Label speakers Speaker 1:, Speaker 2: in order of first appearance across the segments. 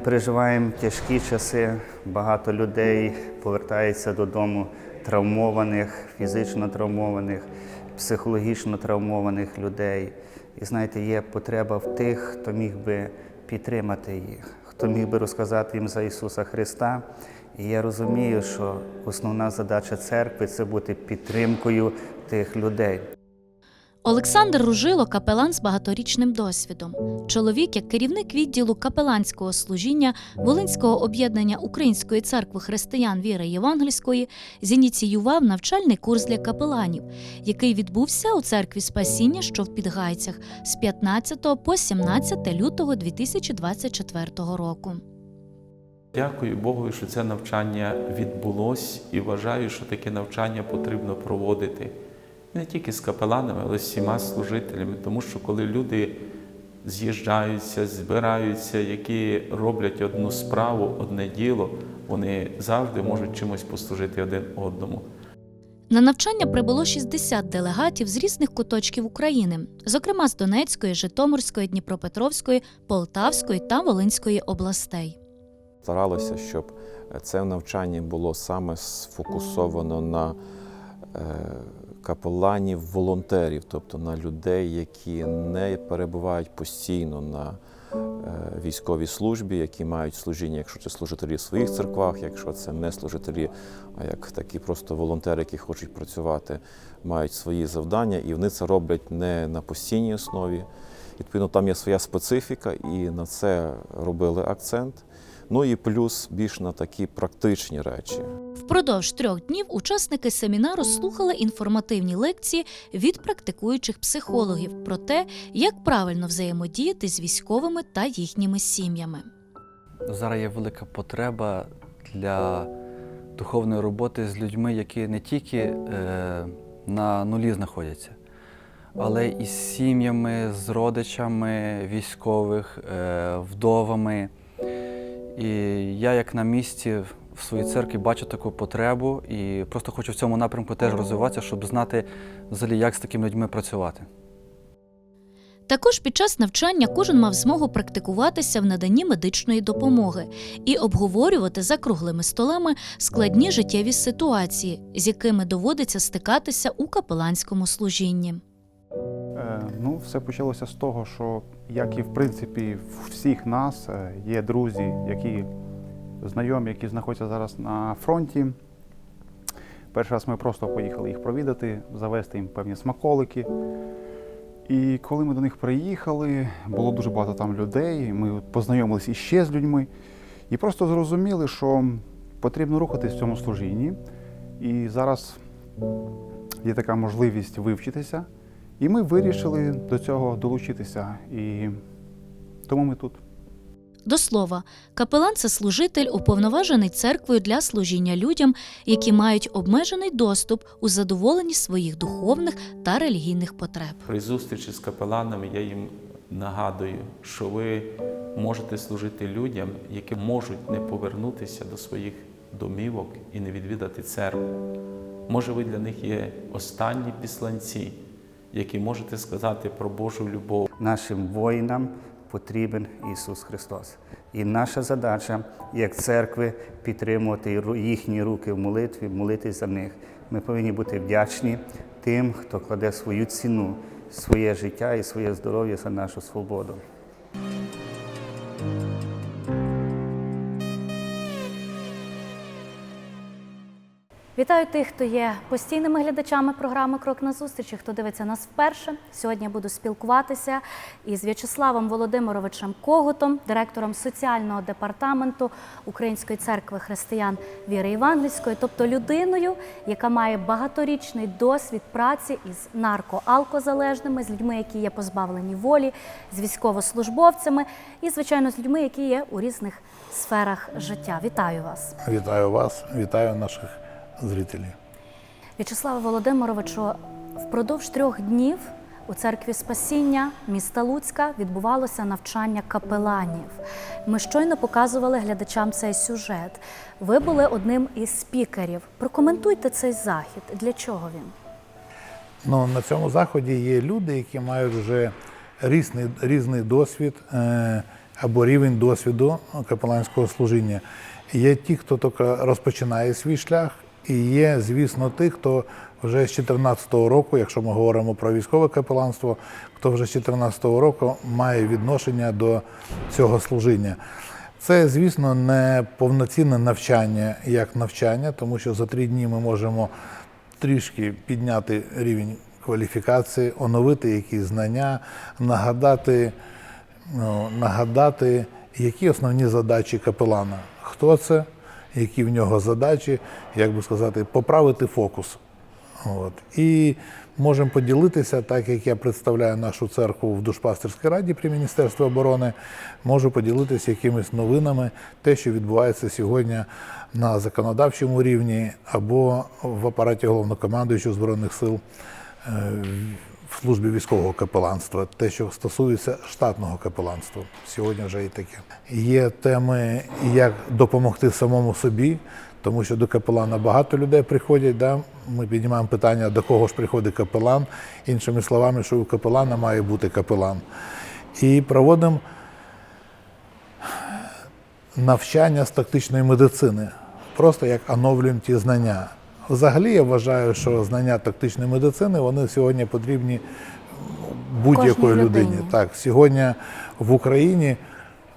Speaker 1: Ми переживаємо тяжкі часи. Багато людей повертається додому травмованих, фізично травмованих, психологічно травмованих людей. І знаєте, є потреба в тих, хто міг би підтримати їх, хто міг би розказати їм за Ісуса Христа. І я розумію, що основна задача церкви це бути підтримкою тих людей.
Speaker 2: Олександр Ружило капелан з багаторічним досвідом. Чоловік, як керівник відділу капеланського служіння Волинського об'єднання Української церкви християн віри Євангельської, зініціював навчальний курс для капеланів, який відбувся у церкві Спасіння, що в Підгайцях, з 15 по 17 лютого 2024 року.
Speaker 3: Дякую Богу, що це навчання відбулось і вважаю, що таке навчання потрібно проводити не тільки з капеланами, але з всіма служителями. Тому що коли люди з'їжджаються, збираються, які роблять одну справу, одне діло, вони завжди можуть чимось послужити один одному.
Speaker 2: На навчання прибуло 60 делегатів з різних куточків України, зокрема з Донецької, Житомирської, Дніпропетровської, Полтавської та Волинської областей.
Speaker 4: Старалося, щоб це навчання було саме сфокусовано на е, капеланів волонтерів, тобто на людей, які не перебувають постійно на е, військовій службі, які мають служіння, якщо це служителі в своїх церквах, якщо це не служителі, а як такі просто волонтери, які хочуть працювати, мають свої завдання, і вони це роблять не на постійній основі. Відповідно, там є своя специфіка, і на це робили акцент. Ну і плюс більш на такі практичні речі.
Speaker 2: Впродовж трьох днів учасники семінару слухали інформативні лекції від практикуючих психологів про те, як правильно взаємодіяти з військовими та їхніми сім'ями.
Speaker 5: Зараз є велика потреба для духовної роботи з людьми, які не тільки е, на нулі знаходяться, але і з сім'ями, з родичами військових, е, вдовами. І я, як на місці в своїй церкві, бачу таку потребу і просто хочу в цьому напрямку теж розвиватися, щоб знати взагалі, як з такими людьми працювати.
Speaker 2: Також під час навчання кожен мав змогу практикуватися в наданні медичної допомоги і обговорювати за круглими столами складні життєві ситуації, з якими доводиться стикатися у капеланському служінні.
Speaker 6: Е, Ну, все почалося з того, що як і в принципі в всіх нас е, є друзі, які знайомі, які знаходяться зараз на фронті. Перший раз ми просто поїхали їх провідати, завести їм певні смаколики. І коли ми до них приїхали, було дуже багато там людей. Ми познайомилися іще з людьми і просто зрозуміли, що потрібно рухатись в цьому служінні. І зараз є така можливість вивчитися. І ми вирішили до цього долучитися. І тому ми тут.
Speaker 2: До слова, капелан це служитель, уповноважений церквою для служіння людям, які мають обмежений доступ у задоволенні своїх духовних та релігійних потреб.
Speaker 3: При зустрічі з капеланами я їм нагадую, що ви можете служити людям, які можуть не повернутися до своїх домівок і не відвідати церкву. Може, ви для них є останні післанці, які можете сказати про Божу любов.
Speaker 1: Нашим воїнам потрібен Ісус Христос. І наша задача, як церкви, підтримувати їхні руки в молитві, молитись за них. Ми повинні бути вдячні тим, хто кладе свою ціну, своє життя і своє здоров'я за нашу свободу.
Speaker 7: Вітаю тих, хто є постійними глядачами програми Крок на зустрічі, хто дивиться нас вперше. Сьогодні буду спілкуватися із В'ячеславом Володимировичем Когутом, директором соціального департаменту Української церкви християн віри Євангельської, тобто людиною, яка має багаторічний досвід праці із наркоалкозалежними, з людьми, які є позбавлені волі, з військовослужбовцями і, звичайно, з людьми, які є у різних сферах життя. Вітаю вас!
Speaker 8: Вітаю вас, вітаю наших зрителів.
Speaker 7: В'ячеславе Володимировичу, впродовж трьох днів у церкві Спасіння міста Луцька відбувалося навчання капеланів. Ми щойно показували глядачам цей сюжет. Ви були одним із спікерів. Прокоментуйте цей захід. Для чого він?
Speaker 8: Ну, на цьому заході є люди, які мають вже різний, різний досвід, е, або рівень досвіду капеланського служіння. Є ті, хто тільки розпочинає свій шлях, і є, звісно, ті, хто вже з 2014 року, якщо ми говоримо про військове капеланство, хто вже з 2014 року має відношення до цього служіння. Це, звісно, не повноцінне навчання як навчання, тому що за три дні ми можемо трішки підняти рівень кваліфікації, оновити якісь знання, нагадати, ну, нагадати, які основні задачі капелана, хто це, які в нього задачі, як би сказати, поправити фокус. От. І можемо поділитися, так як я представляю нашу церкву в Душпастерській раді при Міністерстві оборони, можу поділитися якимись новинами, те, що відбувається сьогодні на законодавчому рівні або в апараті головнокомандуючого Збройних сил е, в службі військового капеланства, те, що стосується штатного капеланства. Сьогодні вже і таке. Є теми, як допомогти самому собі, тому що до капелана багато людей приходять. Да? Ми піднімаємо питання, до кого ж приходить капелан. Іншими словами, що у капелана має бути капелан. І проводимо навчання з тактичної медицини, просто як оновлюємо ті знання. Взагалі я вважаю, що знання тактичної медицини вони сьогодні потрібні будь-якої людині.
Speaker 7: людині.
Speaker 8: Так, сьогодні в Україні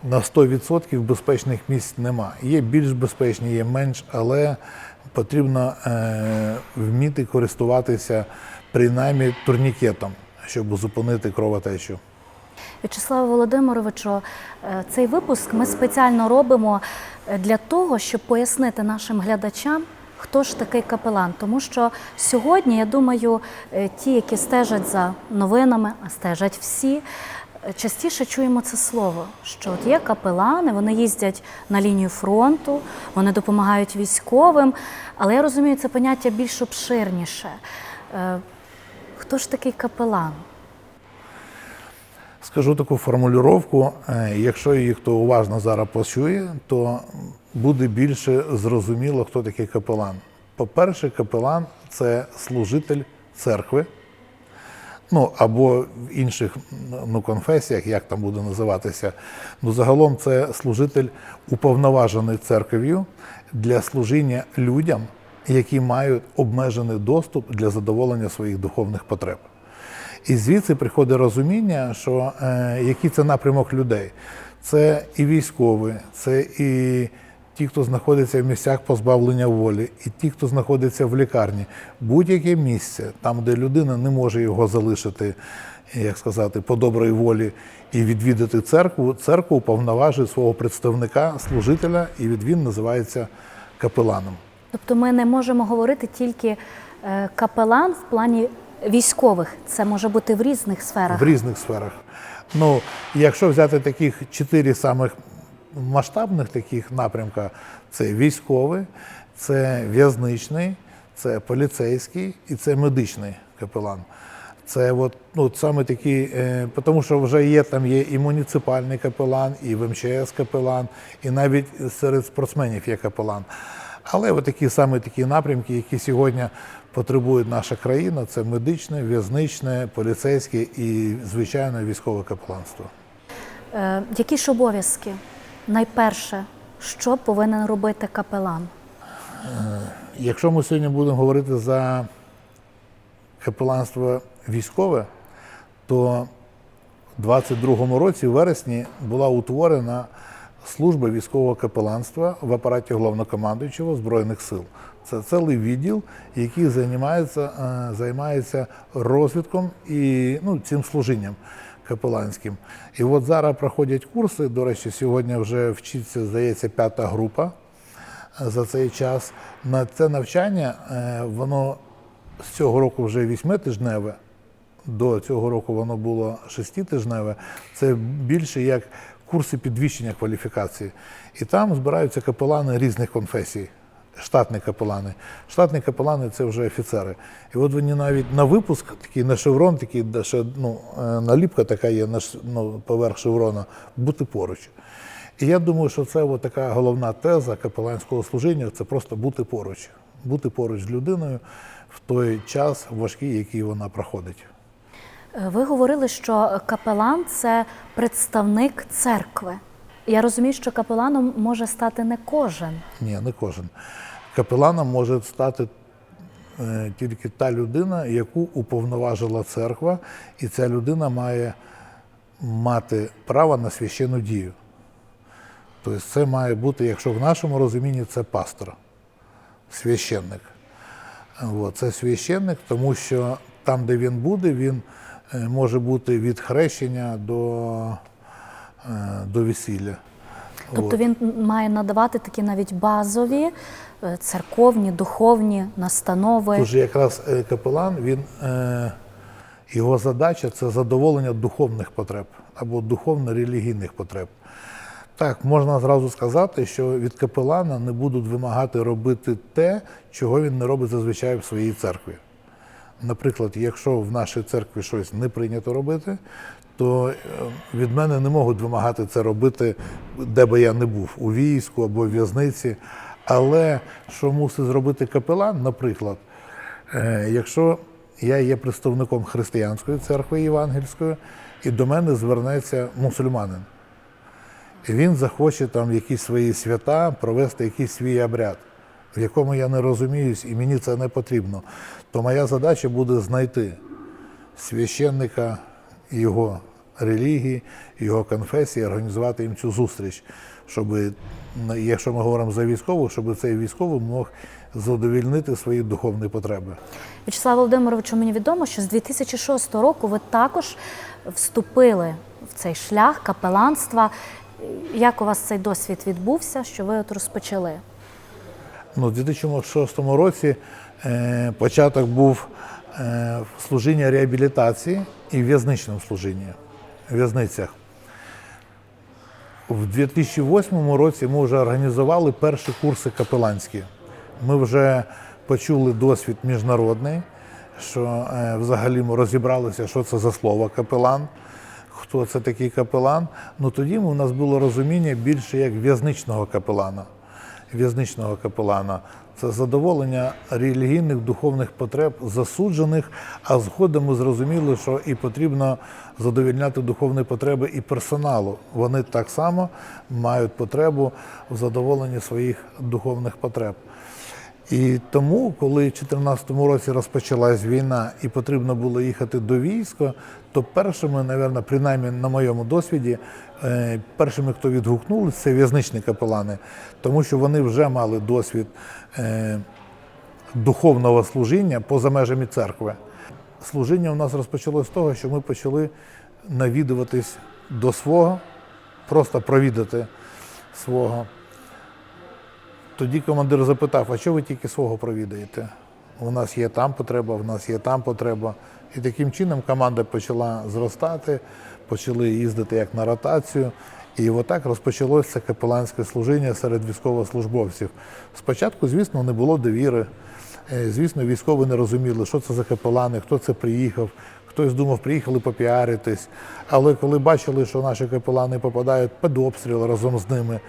Speaker 8: на 100% безпечних місць нема. Є більш безпечні, є менш, але потрібно е, вміти користуватися принаймні турнікетом, щоб зупинити кровотечу.
Speaker 7: В'ячеславе Володимировичу, е, цей випуск ми спеціально робимо е, для того, щоб пояснити нашим глядачам, хто ж такий капелан. Тому що сьогодні, я думаю, е, ті, які стежать за новинами, а стежать всі, е, частіше чуємо це слово, що от є капелани, вони їздять на лінію фронту, вони допомагають військовим. Але я розумію, це поняття більш обширніше. Е, Хто ж такий капелан?
Speaker 8: Скажу таку формулювання, е, якщо її хто уважно зараз почує, то буде більше зрозуміло, хто такий капелан. По-перше, капелан це служитель церкви, ну або в інших ну, конфесіях, як там буде називатися. Ну, загалом це служитель уповноважений церков'ю для служіння людям, які мають обмежений доступ для задоволення своїх духовних потреб. І звідси приходить розуміння, що е, який це напрямок людей. Це і військові, це і ті, хто знаходиться в місцях позбавлення волі, і ті, хто знаходиться в лікарні. Будь-яке місце, там, де людина не може його залишити, як сказати, по доброї волі і відвідати церкву, церква уповноважує свого представника, служителя, і від він називається капеланом.
Speaker 7: Тобто ми не можемо говорити тільки е, капелан в плані військових. Це може бути в різних сферах.
Speaker 8: В різних сферах. Ну, якщо взяти таких чотири самих масштабних таких напрямка, це військовий, це в'язничний, це поліцейський і це медичний капелан. Це от, ну, саме такі, е, тому що вже є там є і муніципальний капелан, і в МЧС капелан, і навіть серед спортсменів є капелан. Але от такі саме такі напрямки, які сьогодні потребує наша країна, це медичне, в'язничне, поліцейське і, звичайно, військове капеланство.
Speaker 7: Е, які ж обов'язки? Найперше, що повинен робити капелан?
Speaker 8: Якщо ми сьогодні будемо говорити за капеланство військове, то в 22-му році, в вересні, була утворена служба військового капеланства в апараті головнокомандуючого Збройних сил. Це цілий відділ, який займається, е, займається розвідком і ну, цим служінням капеланським. І от зараз проходять курси. До речі, сьогодні вже вчиться, здається, п'ята група за цей час. На це навчання е, воно з цього року вже вісьмитижневе. До цього року воно було шеститижневе. Це більше як курси підвищення кваліфікації. І там збираються капелани різних конфесій. Штатні капелани. Штатні капелани це вже офіцери. І от вони навіть на випуск, такий на шеврон, такий, ще ну, е, наліпка така є на ну, поверх шеврона, бути поруч. І я думаю, що це от така головна теза капеланського служіння це просто бути поруч, бути поруч з людиною в той час важкий, який вона проходить.
Speaker 7: Е, Ви говорили, що капелан це представник церкви. Я розумію, що капеланом може стати не кожен.
Speaker 8: Ні, не кожен. Капеланом може стати е, тільки та людина, яку уповноважила церква, і ця людина має мати право на священну дію. Тобто це має бути, якщо в нашому розумінні, це пастор, священник. Це священник, тому що там, де він буде, він е, може бути від хрещення до, до весілля.
Speaker 7: Тобто він має надавати такі навіть базові е, церковні, духовні настанови.
Speaker 8: Тож якраз е, капелан, він, е, його задача це задоволення духовних потреб або духовно-релігійних потреб. Так, можна зразу сказати, що від капелана не будуть вимагати робити те, чого він не робить зазвичай в своїй церкві. Наприклад, якщо в нашій церкві щось не прийнято робити, то е, від мене не можуть вимагати це робити, де би я не був, у війську або в в'язниці. Але що мусить зробити капелан, наприклад, е, якщо я є представником християнської церкви євангельської, і до мене звернеться мусульманин. І він захоче там якісь свої свята провести якийсь свій обряд, в якому я не розуміюсь, і мені це не потрібно. То моя задача буде знайти священника його релігії, його конфесії, організувати їм цю зустріч, щоб, якщо ми говоримо за військових, щоб цей військовий мог задовільнити свої духовні потреби.
Speaker 7: В'ячеслав Володимировичу, мені відомо, що з 2006 року ви також вступили в цей шлях капеланства. Як у вас цей досвід відбувся, що ви от розпочали?
Speaker 8: Ну, у 2006 році е, початок був служіння реабілітації і в'язничному служінні в в'язницях. В 2008 році ми вже організували перші курси капеланські. Ми вже почули досвід міжнародний, що е, взагалі ми розібралися, що це за слово капелан, хто це такий капелан. Ну тоді у нас було розуміння більше як в'язничного капелана. В'язничного капелана це задоволення релігійних духовних потреб засуджених, а згодом ми зрозуміли, що і потрібно задовольняти духовні потреби і персоналу. Вони так само мають потребу в задоволенні своїх духовних потреб. І тому, коли в 2014 році розпочалась війна і потрібно було їхати до війська, то першими, напевно, принаймні на моєму досвіді, першими, хто відгукнулися, це в'язничні капелани, тому що вони вже мали досвід е, духовного служіння поза межами церкви. Служіння у нас розпочалося з того, що ми почали навідуватись до свого, просто провідати свого. Тоді командир запитав, а що ви тільки свого провідаєте? У нас є там потреба, у нас є там потреба. І таким чином команда почала зростати, почали їздити як на ротацію. І отак розпочалося капеланське служіння серед військовослужбовців. Спочатку, звісно, не було довіри. Е, Звісно, військові не розуміли, що це за капелани, хто це приїхав. Хтось думав, приїхали попіаритись. Але коли бачили, що наші капелани попадають під обстріл разом з ними,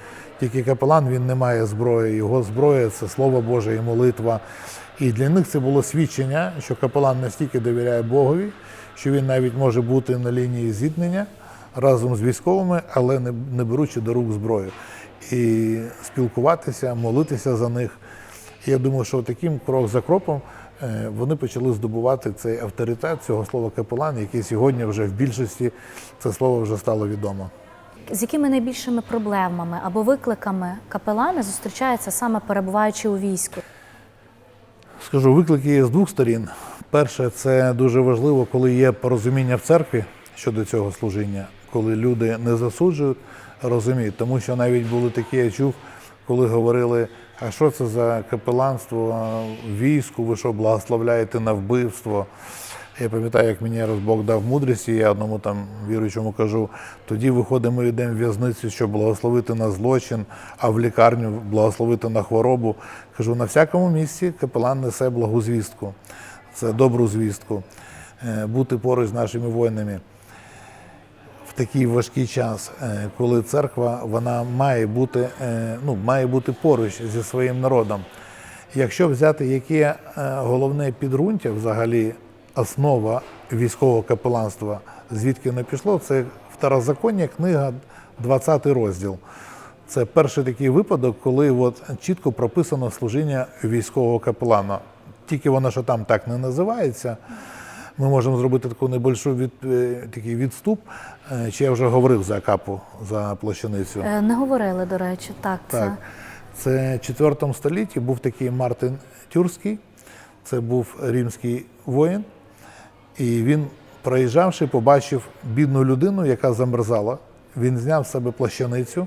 Speaker 8: тільки капелан він не має зброї. Його зброя це слово Боже і молитва. І для них це було свідчення, що капелан настільки довіряє Богові, що він навіть може бути на лінії зіткнення разом з військовими, але не, не беручи до рук зброю. І спілкуватися, молитися за них. Я думаю, що таким крок за кроком е, вони почали здобувати цей авторитет цього слова капелан, який сьогодні вже в більшості це слово вже стало відомо.
Speaker 7: З якими найбільшими проблемами або викликами капелани зустрічаються саме перебуваючи у війську?
Speaker 8: Скажу, виклики є з двох сторін. Перше, це дуже важливо, коли є порозуміння в церкві щодо цього служіння, коли люди не засуджують, розуміють. Тому що навіть були такі, я чув, коли говорили, а що це за капеланство війську, ви що благословляєте на вбивство. Я пам'ятаю, як мені раз Бог дав мудрість, і я одному там віруючому кажу, тоді виходимо йдемо в в'язницю, щоб благословити на злочин, а в лікарню благословити на хворобу. Кажу, на всякому місці капелан несе благу звістку. Це добру звістку. Е, Бути поруч з нашими воїнами такий важкий час, е, коли церква вона має бути, е, ну, має бути поруч зі своїм народом. Якщо взяти яке головне підґрунтя, взагалі основа військового капеланства, звідки не пішло, це второзаконня, книга 20 розділ. Це перший такий випадок, коли от чітко прописано служіння військового капелана. Тільки воно, що там так не називається. Ми можемо зробити таку небольшу від, е, такий відступ. Е, Чи я вже говорив за капу, за плащаницю?
Speaker 7: Е, Не говорили, до речі, так,
Speaker 8: Так. Це в 4 столітті був такий Мартин Тюрський, це був римський воїн, і він, проїжджавши, побачив бідну людину, яка замерзала. Він зняв з себе плащаницю,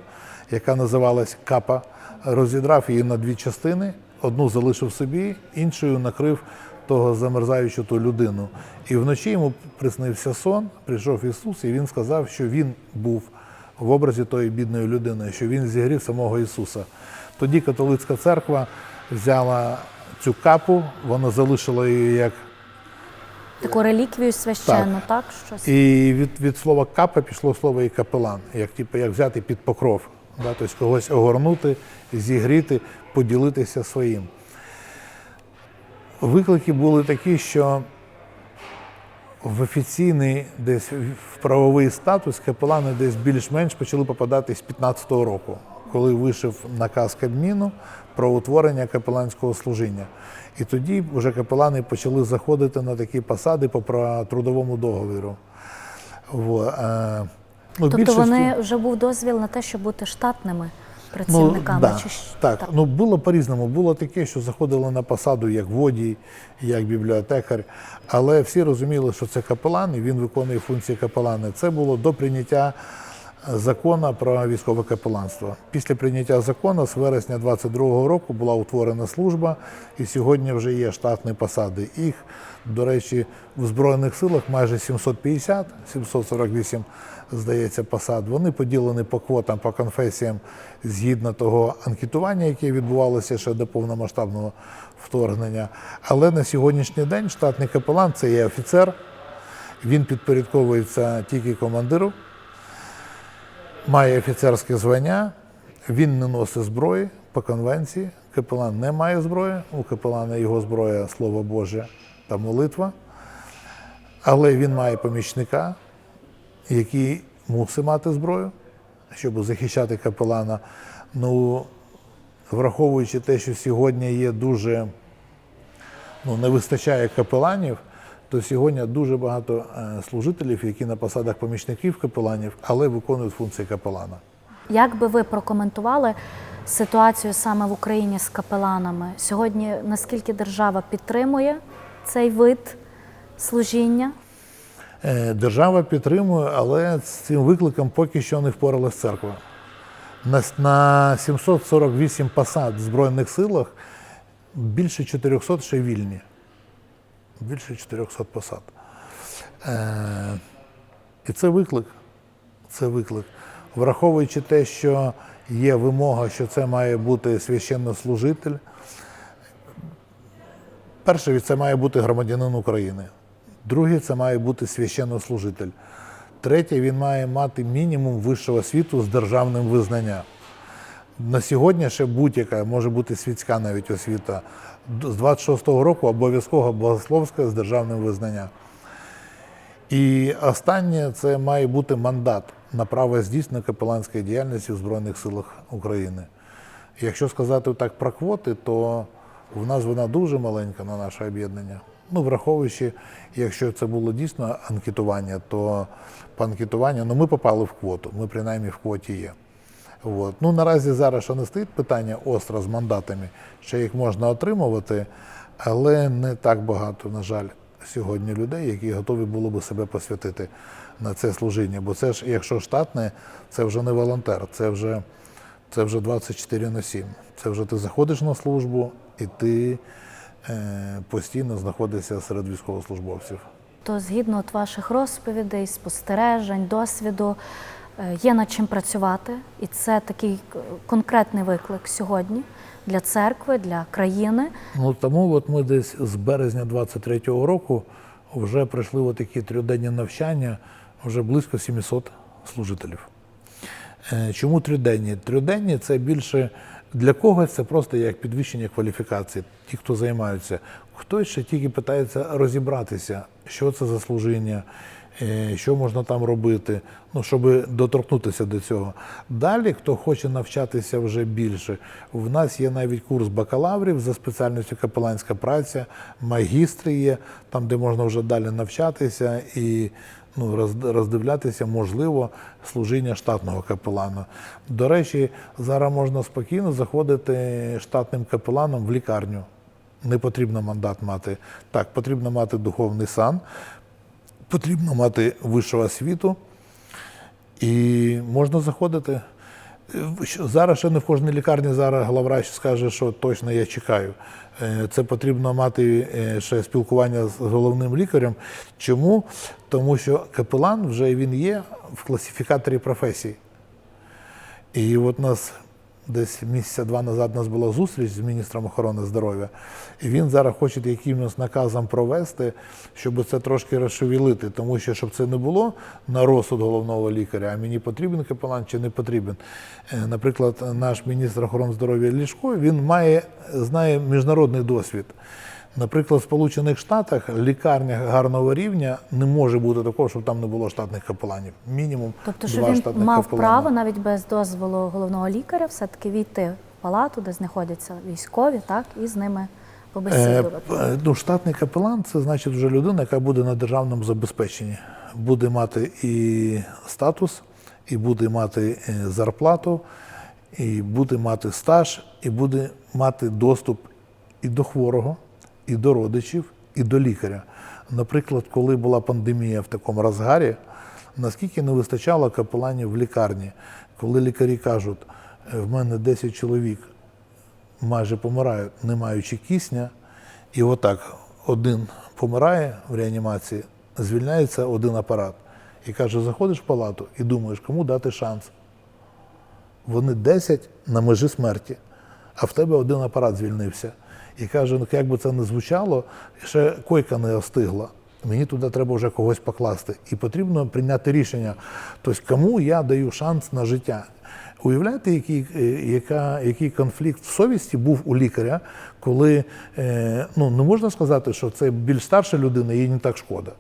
Speaker 8: яка називалась капа, розідрав її на дві частини, одну залишив собі, іншою накрив того замерзаючу ту людину. І вночі йому приснився сон, прийшов Ісус, і він сказав, що він був в образі тої бідної людини, що він зігрів самого Ісуса. Тоді католицька церква взяла цю капу, вона залишила її як.
Speaker 7: Таку реліквію священну, так? Щось.
Speaker 8: І від, від слова капа пішло слово і капелан, як, типу, як взяти під покров, да? тобто когось огорнути, зігріти, поділитися своїм. Виклики були такі, що в офіційний десь в правовий статус капелани десь більш-менш почали попадати з 15-го року, коли вийшов наказ Кабміну про утворення капеланського служіння. І тоді вже капелани почали заходити на такі посади по трудовому договіру. Во, е, ну,
Speaker 7: Тобто
Speaker 8: більшості-
Speaker 7: вони вже був дозвіл на те, щоб бути штатними працівниками.
Speaker 8: Ну, да,
Speaker 7: чи ж-
Speaker 8: так. Ну було по-різному. Було таке, що заходили на посаду як водій, як бібліотекар, але всі розуміли, що це капелан, і він виконує функції капелана. Це було до прийняття закону про військове капеланство. Після прийняття закону з вересня 22-го року була утворена служба, і сьогодні вже є штатні посади. Їх, до речі, в Збройних силах майже 750, 748, здається, посад. Вони поділені по квотам, по конфесіям згідно того анкетування, яке відбувалося ще до повномасштабного вторгнення. Але на сьогоднішній день штатний капелан це є офіцер, він підпорядковується тільки командиру, має офіцерське звання, він не носить зброї по конвенції. Капелан не має зброї, у капелана його зброя Слово Боже та молитва. Але він має помічника, який мусить мати зброю, щоб захищати капелана. Ну, враховуючи те, що сьогодні є дуже ну, не вистачає капеланів, то сьогодні дуже багато е, служителів, які на посадах помічників капеланів, але виконують функції капелана.
Speaker 7: Як би ви прокоментували ситуацію саме в Україні з капеланами? Сьогодні наскільки держава підтримує цей вид служіння?
Speaker 8: Е, Держава підтримує, але з цим викликом поки що не впоралась церква. На, на 748 посад в Збройних силах більше 400 ще вільні. Більше 400 посад. Е, і це виклик. Це виклик. Враховуючи те, що є вимога, що це має бути священнослужитель, перше, це має бути громадянин України. Друге, це має бути священнослужитель. Третє, він має мати мінімум вищого освіту з державним визнанням. На сьогодні ще будь-яка може бути світська навіть освіта. З 26-го року обов'язково богословська з державним визнанням. І останнє це має бути мандат на право здійснення капеланської діяльності в Збройних силах України. Якщо сказати так про квоти, то в нас вона дуже маленька на наше об'єднання. Ну, враховуючи, якщо це було дійсно анкетування, то по анкетуванню ну, ми попали в квоту, ми принаймні в квоті є. От. Ну, наразі зараз ще не стоїть питання остро з мандатами, ще їх можна отримувати, але не так багато, на жаль, сьогодні людей, які готові було би себе посвятити на це служіння. Бо це ж, якщо штатне, це вже не волонтер, це вже, це вже 24 на 7. Це вже ти заходиш на службу і ти е, постійно знаходишся серед військовослужбовців.
Speaker 7: То згідно от ваших розповідей, спостережень, досвіду, є над чим працювати, і це такий конкретний виклик сьогодні для церкви, для країни.
Speaker 8: Ну тому от ми десь з березня 23-го року вже пройшли отакі трьохденні навчання, вже близько 700 служителів. Е, Чому трьохденні? Трьохденні це більше для когось це просто як підвищення кваліфікації, ті, хто займаються. Хтось ще тільки питається розібратися, що це за служіння, е, що можна там робити, ну, щоб доторкнутися до цього. Далі, хто хоче навчатися вже більше, в нас є навіть курс бакалаврів за спеціальністю капеланська праця, магістри є, там, де можна вже далі навчатися і ну, роздивлятися, можливо, служіння штатного капелана. До речі, зараз можна спокійно заходити штатним капеланом в лікарню. Не потрібно мандат мати. Так, потрібно мати духовний сан, потрібно мати вищу освіту, і можна заходити. Е, Зараз ще не в кожній лікарні зараз главврач скаже, що точно я чекаю. Е, Це потрібно мати е, ще спілкування з головним лікарем. Чому? Тому що капелан вже він є в класифікаторі професій. І от нас десь місяця два назад у нас була зустріч з міністром охорони здоров'я, і він зараз хоче якимось наказом провести, щоб це трошки розшевілити, тому що щоб це не було на розсуд головного лікаря, а мені потрібен капелан чи не потрібен. Е, Наприклад, наш міністр охорони здоров'я Лішко він має знає міжнародний досвід. Наприклад, в Сполучених Штатах лікарня гарного рівня не може бути такого, щоб там не було штатних капеланів. Мінімум
Speaker 7: Тобто,
Speaker 8: два
Speaker 7: що він
Speaker 8: штатних
Speaker 7: мав
Speaker 8: капелана.
Speaker 7: право навіть без дозволу головного лікаря все-таки війти в палату, де знаходяться військові, так, і з ними
Speaker 8: Е, ну, штатний капелан це значить вже людина, яка буде на державному забезпеченні. Буде мати і статус, і буде мати е, зарплату, і буде мати стаж, і буде мати доступ і до хворого, і до родичів, і до лікаря. Наприклад, коли була пандемія в такому розгарі, наскільки не вистачало капеланів в лікарні, коли лікарі кажуть, «Е, в мене 10 чоловік майже помирають, не маючи кисня. І отак один помирає в реанімації, звільняється один апарат. І каже, заходиш в палату і думаєш, кому дати шанс. Вони 10 на межі смерті, а в тебе один апарат звільнився. І каже, ну як би це не звучало, ще койка не остигла. Мені туди треба вже когось покласти. І потрібно прийняти рішення. Тобто, кому я даю шанс на життя. Уявляєте, який, е, яка, який конфлікт в совісті був у лікаря, коли е, ну, не можна сказати, що це більш старша людина, їй не так шкода.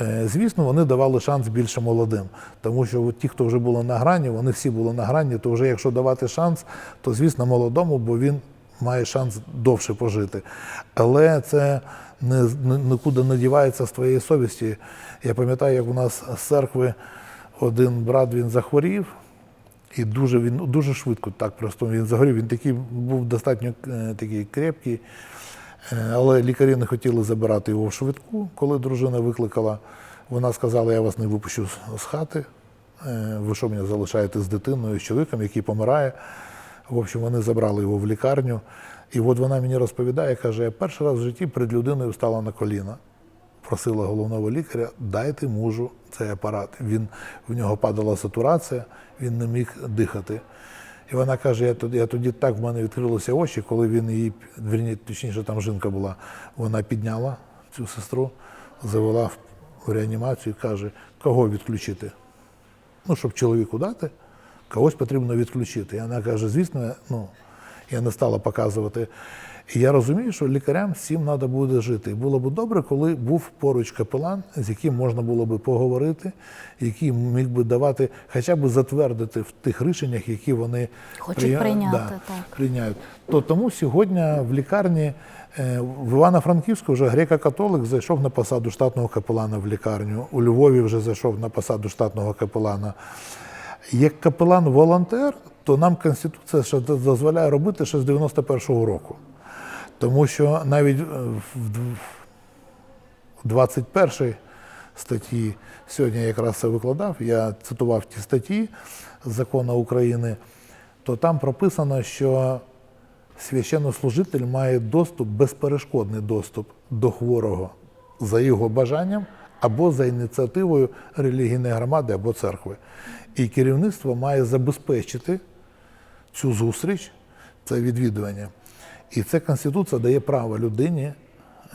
Speaker 8: Е, Звісно, вони давали шанс більше молодим, тому що ті, хто вже були на грані, вони всі були на грані, то вже якщо давати шанс, то звісно молодому, бо він має шанс довше пожити. Але це не, нікуди не дівається з твоєї совісті. Я пам'ятаю, як у нас з церкви один брат він захворів, і дуже він дуже швидко так просто він загорів. Він такий був достатньо е, такий крепкий. Е, Але лікарі не хотіли забирати його в швидку. Коли дружина викликала, вона сказала, я вас не випущу з- з хати. Е, Ви що мене залишаєте з дитиною, з чоловіком, який помирає. В общем, вони забрали його в лікарню. І от вона мені розповідає, каже, я перший раз в житті перед людиною встала на коліна. Просила головного лікаря, дайте мужу цей апарат. Він, в нього падала сатурація, він не міг дихати. І вона каже, я тоді, я тоді так в мене відкрилися очі, коли він її, вірні, точніше, там жінка була, вона підняла цю сестру, завела в реанімацію і каже, кого відключити? Ну, щоб чоловіку дати, когось потрібно відключити. І вона каже, звісно, ну, я не стала показувати. І я розумію, що лікарям цим треба буде жити. І було б добре, коли був поруч капелан, з яким можна було би поговорити, який міг би давати, хоча б затвердити в тих рішеннях, які вони
Speaker 7: Хочуть
Speaker 8: прийня-
Speaker 7: прийняти,
Speaker 8: да,
Speaker 7: так.
Speaker 8: прийняють. То тому сьогодні в лікарні е, в Івано-Франківську вже греко-католик зайшов на посаду штатного капелана в лікарню. У Львові вже зайшов на посаду штатного капелана. Як капелан-волонтер, то нам Конституція ще дозволяє робити ще з 91-го року. Тому що навіть е, в дв- в 21 статті, сьогодні я якраз це викладав, я цитував ті статті закону України, то там прописано, що священнослужитель має доступ, безперешкодний доступ до хворого за його бажанням або за ініціативою релігійної громади або церкви. І керівництво має забезпечити цю зустріч, це відвідування. І це Конституція дає право людині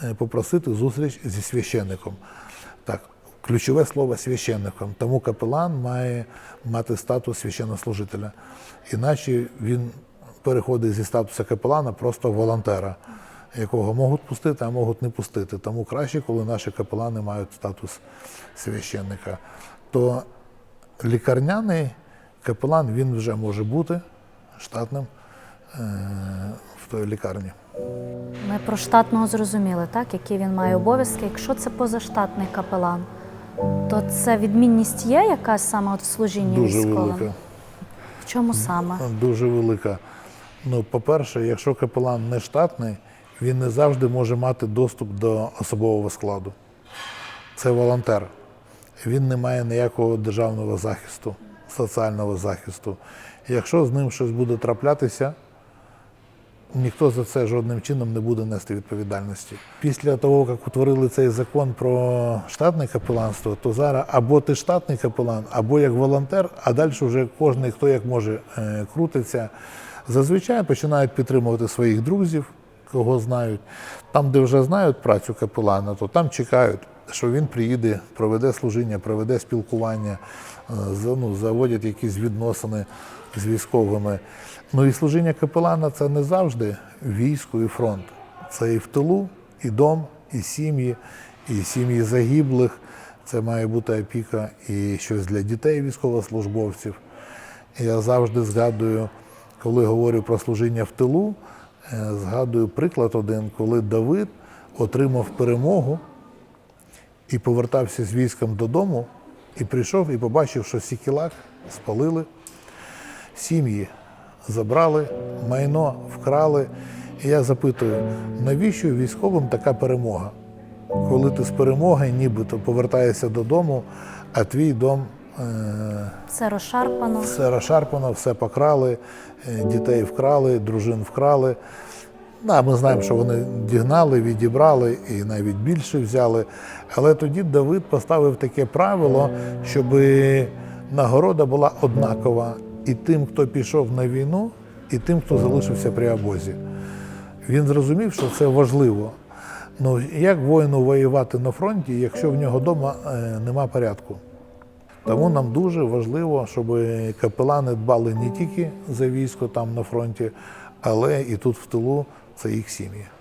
Speaker 8: е, попросити зустріч зі священником. Так, ключове слово священником. Тому капелан має мати статус священнослужителя. Іначе він переходить зі статусу капелана просто волонтера. якого можуть пустити, а можуть не пустити. Тому краще, коли наші капелани мають статус священника. То лікарняний капелан він вже може бути штатним е, в той лікарні.
Speaker 7: Ми про штатного зрозуміли, так, які він має обов'язки. Якщо це позаштатний капелан, то це відмінність є якась саме от в служінні
Speaker 8: Дуже
Speaker 7: військовим?
Speaker 8: велика.
Speaker 7: В чому саме?
Speaker 8: Дуже велика. Ну, по-перше, якщо капелан не штатний, він не завжди може мати доступ до особового складу. Це волонтер. Він не має ніякого державного захисту, соціального захисту. Якщо з ним щось буде траплятися, ніхто за це жодним чином не буде нести відповідальності. Після того, як утворили цей закон про штатне капеланство, то зараз або ти штатний капелан, або як волонтер, а далі вже кожен, хто як може, е, крутиться. Зазвичай починають підтримувати своїх друзів, кого знають. Там, де вже знають працю капелана, то там чекають, що він приїде, проведе служіння, проведе спілкування, е, ну, заводять якісь відносини з військовими. Ну і служіння капелана це не завжди військо і фронт. Це і в тилу, і дом, і сім'ї, і сім'ї загиблих. Це має бути опіка і щось для дітей військовослужбовців. Я завжди згадую, коли говорю про служіння в тилу, е, згадую приклад один, коли Давид отримав перемогу і повертався з військом додому, і прийшов і побачив, що Сікілак спалили, сім'ї забрали, майно вкрали. І я запитую, навіщо військовим така перемога? Коли ти з перемоги нібито повертаєшся додому, а твій дом е,
Speaker 7: Все розшарпано.
Speaker 8: все розшарпано, все покрали, е, дітей вкрали, дружин вкрали. Да, ми знаємо, що вони дігнали, відібрали і навіть більше взяли. Але тоді Давид поставив таке правило, щоб нагорода була однакова і тим, хто пішов на війну, і тим, хто залишився при обозі. Він зрозумів, що це важливо. Ну, як воїну воювати на фронті, якщо в нього вдома е, нема порядку? Тому нам дуже важливо, щоб капелани дбали не тільки за військо там на фронті, але і тут в тилу це їх.